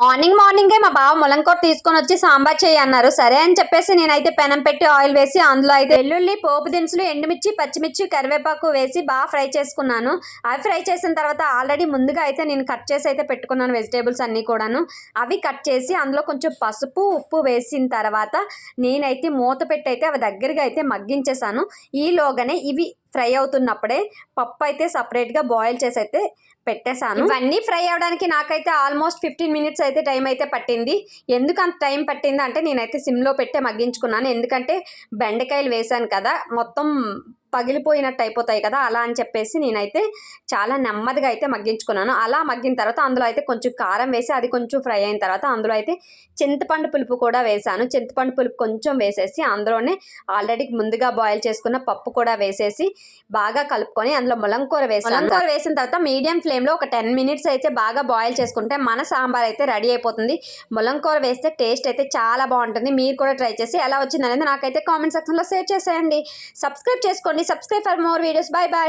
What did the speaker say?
Morning మార్నింగే మా బావ ములంకూర తీసుకొని వచ్చి సాంబార్ చేయి అన్నారు. సరే అని చెప్పేసి నేనైతే పెనం పెట్టి ఆయిల్ వేసి అందులో అయితే వెల్లుల్లి పోపు దినుసులు ఎండుమిర్చి పచ్చిమిర్చి కరివేపాకు వేసి బాగా ఫ్రై చేసుకున్నాను. అవి ఫ్రై చేసిన తర్వాత ఆల్రెడీ ముందుగా అయితే నేను కట్ చేసి అయితే పెట్టుకున్నాను వెజిటేబుల్స్ అన్నీ కూడాను. అవి కట్ చేసి అందులో కొంచెం పసుపు ఉప్పు వేసిన తర్వాత నేనైతే మూత పెట్టి అయితే అవి దగ్గరగా అయితే మగ్గించేసాను ఈలోగానే ఇవి ఫ్రై అవుతున్నప్పుడే పప్పు అయితే సపరేట్గా బాయిల్ చేసి అయితే పెట్టేశాను. ఇవన్నీ ఫ్రై అవ్వడానికి నాకైతే ఆల్మోస్ట్ ఫిఫ్టీన్ మినిట్స్ అయితే టైం అయితే పట్టింది. ఎందుకు అంత టైం పట్టింది అంటే నేనైతే సిమ్లో పెట్టే మగ్గించుకున్నాను. ఎందుకంటే బెండకాయలు వేశాను కదా మొత్తం పగిలిపోయినట్టు అయిపోతాయి కదా అలా అని చెప్పేసి నేనైతే చాలా నెమ్మదిగా అయితే మగ్గించుకున్నాను. అలా మగ్గిన తర్వాత అందులో అయితే కొంచెం కారం వేసి అది కొంచెం ఫ్రై అయిన తర్వాత అందులో అయితే చింతపండు పులుపు కూడా వేశాను చింతపండు పులుపు కొంచెం వేసేసి అందులోనే ఆల్రెడీ ముందుగా బాయిల్ చేసుకున్న పప్పు కూడా వేసేసి బాగా కలుపుకొని అందులో ములంకూర వేసాను. ములంకూర వేసిన తర్వాత మీడియం ఫ్లేమ్లో ఒక టెన్ మినిట్స్ అయితే బాగా బాయిల్ చేసుకుంటే మన సాంబార్ అయితే రెడీ అయిపోతుంది. ములంకూర వేస్తే టేస్ట్ అయితే చాలా బాగుంటుంది. మీరు కూడా ట్రై చేసి ఎలా వచ్చింది అనేది నాకైతే కామెంట్ సెక్షన్లో షేర్ చేసేయండి. సబ్స్క్రైబ్ చేసుకోండి subscribe for more videos bye bye